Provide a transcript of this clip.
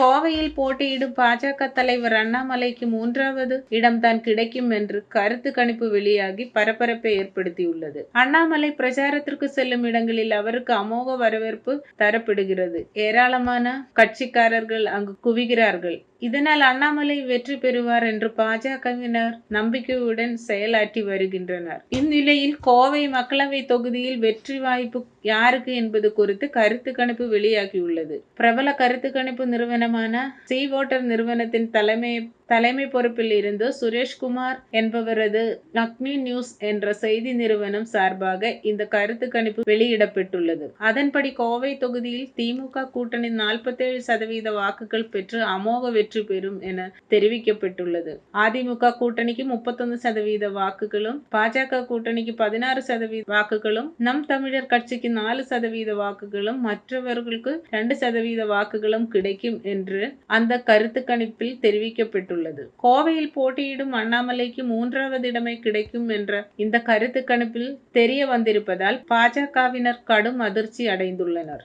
கோவையில் போட்டியிடும் பாஜக தலைவர் அண்ணாமலைக்கு மூன்றாவது இடம்தான் கிடைக்கும் என்று கருத்து கணிப்பு வெளியாகி பரபரப்பை ஏற்படுத்தியுள்ளது. அண்ணாமலை பிரச்சாரத்திற்கு செல்லும் இடங்களில் அவருக்கு அமோக வரவேற்பு தரப்படுகிறது. ஏராளமான கட்சிக்காரர்கள் அங்கு குவிகிறார்கள். இதனால் அண்ணாமலை வெற்றி பெறுவார் என்று பாஜகவினர் நம்பிக்கையுடன் செயலாற்றி வருகின்றனர். இந்நிலையில் கோவை மக்களவை தொகுதியில் வெற்றி வாய்ப்பு யாருக்கு என்பது குறித்து கருத்து கணிப்பு வெளியாகியுள்ளது. பிரபல கருத்து கணிப்பு நிறுவனமான சி ஓட்டர் நிறுவனத்தின் தலைமை தலைமை பொறுப்பில் இருந்து சுரேஷ்குமார் என்பவரது லக்னி நியூஸ் என்ற செய்தி நிறுவனம் சார்பாக இந்த கருத்து கணிப்பு வெளியிடப்பட்டுள்ளது. அதன்படி கோவை தொகுதியில் திமுக கூட்டணி நாற்பத்தேழு சதவீத வாக்குகள் பெற்று அமோக வெற்றி பெறும் என தெரிவிக்கப்பட்டுள்ளது. அதிமுக கூட்டணிக்கு முப்பத்தொன்னு சதவீத வாக்குகளும் பாஜக கூட்டணிக்கு பதினாறு சதவீத வாக்குகளும் நம் தமிழர் கட்சிக்கு நாலு சதவீத வாக்குகளும் மற்றவர்களுக்கு இரண்டு சதவீத வாக்குகளும் கிடைக்கும் என்று அந்த கருத்து கணிப்பில் தெரிவிக்கப்பட்டுள்ளது. கோவையில் போட்டியிடும் அண்ணாமலைக்கு மூன்றாவது இடமே கிடைக்கும் என்ற இந்த கருத்து கணிப்பில் தெரிய வந்திருப்பதால் பாஜகவினர் கடும் அதிர்ச்சி அடைந்துள்ளனர்.